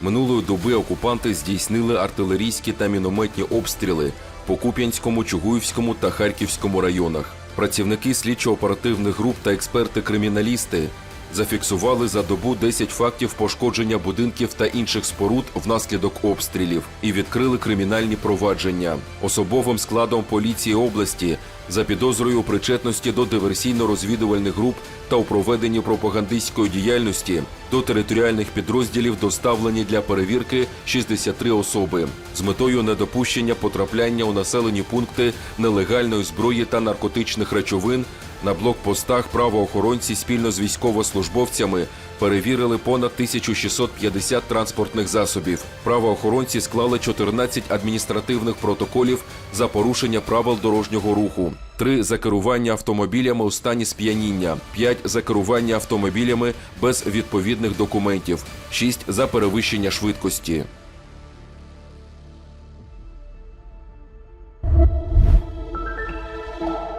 Минулої доби окупанти здійснили артилерійські та мінометні обстріли по Куп'янському, Чугуївському та Харківському районах. Працівники слідчо-оперативних груп та експерти-криміналісти зафіксували за добу 10 фактів пошкодження будинків та інших споруд внаслідок обстрілів і відкрили кримінальні провадження. Особовим складом поліції області за підозрою причетності до диверсійно-розвідувальних груп та у проведенні пропагандистської діяльності до територіальних підрозділів доставлені для перевірки 63 особи з метою недопущення потрапляння у населені пункти нелегальної зброї та наркотичних речовин. На блокпостах правоохоронці спільно з військовослужбовцями перевірили понад 1650 транспортних засобів. Правоохоронці склали 14 адміністративних протоколів за порушення правил дорожнього руху, 3 – за керування автомобілями у стані сп'яніння, 5 – за керування автомобілями без відповідних документів, 6 – за перевищення швидкості. you